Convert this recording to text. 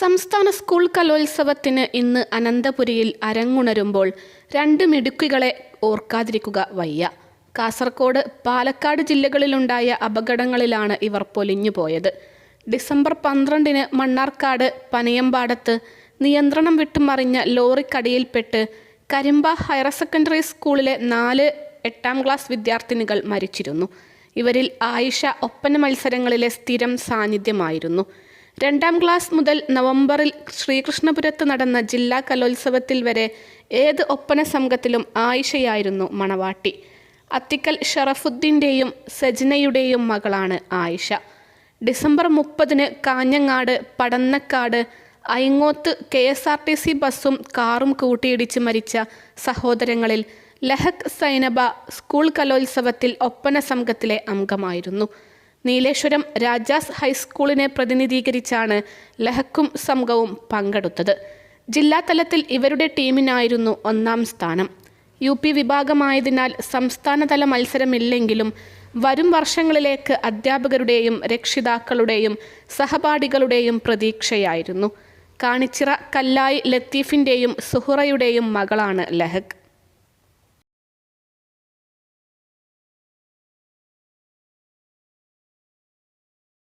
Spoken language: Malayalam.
സംസ്ഥാന സ്കൂൾ കലോത്സവത്തിന് ഇന്ന് അനന്തപുരിയിൽ അരങ്ങുണരുമ്പോൾ രണ്ട് മിടുക്കികളെ ഓർക്കാതിരിക്കുക വയ്യ. കാസർഗോഡ് പാലക്കാട് ജില്ലകളിലുണ്ടായ അപകടങ്ങളിലാണ് ഇവർ പൊലിഞ്ഞുപോയത് ഡിസംബർ പന്ത്രണ്ടിന് മണ്ണാർക്കാട് പനയമ്പാടത്ത് നിയന്ത്രണം വിട്ടുമറിഞ്ഞ ലോറിക്കടിയിൽപ്പെട്ട് കരിമ്പ ഹയർ സെക്കൻഡറി സ്കൂളിലെ നാല് എട്ടാം ക്ലാസ് വിദ്യാർത്ഥിനികൾ മരിച്ചിരുന്നു. ഇവരിൽ ആയിഷ ഒപ്പന മത്സരങ്ങളിലെ സ്ഥിരം സാന്നിധ്യമായിരുന്നു. രണ്ടാം ക്ലാസ് മുതൽ നവംബറിൽ ശ്രീകൃഷ്ണപുരത്ത് നടന്ന ജില്ലാ കലോത്സവത്തിൽ വരെ ഏത് ഒപ്പന സംഘത്തിലും ആയിഷയായിരുന്നു മണവാട്ടി. അത്തിക്കൽ ഷറഫുദ്ദീന്റെയും സജ്നയുടെയും മകളാണ് ആയിഷ. ഡിസംബർ മുപ്പതിന് Kanhangad Padannakkad അയങ്ങോത്ത് K S R T C ബസ്സും കാറും കൂട്ടിയിടിച്ച് മരിച്ച സഹോദരങ്ങളിൽ ലഹക് സൈനബ സ്കൂൾ കലോത്സവത്തിൽ ഒപ്പന സംഘത്തിലെ അംഗമായിരുന്നു. നീലേശ്വരം രാജാസ് ഹൈസ്കൂളിനെ പ്രതിനിധീകരിച്ചാണ് ലഹക്കും സംഘവും പങ്കെടുത്തത്. ജില്ലാതലത്തിൽ ഇവരുടെ ടീമിനായിരുന്നു ഒന്നാം സ്ഥാനം. യു പി വിഭാഗമായതിനാൽ സംസ്ഥാനതല മത്സരമില്ലെങ്കിലും വരും വർഷങ്ങളിലേക്ക് അധ്യാപകരുടെയും രക്ഷിതാക്കളുടെയും സഹപാഠികളുടെയും പ്രതീക്ഷയായിരുന്നു. കാണിച്ചിറ കല്ലായി ലത്തീഫിന്റെയും സുഹുറയുടെയും മകളാണ് ലഹക്.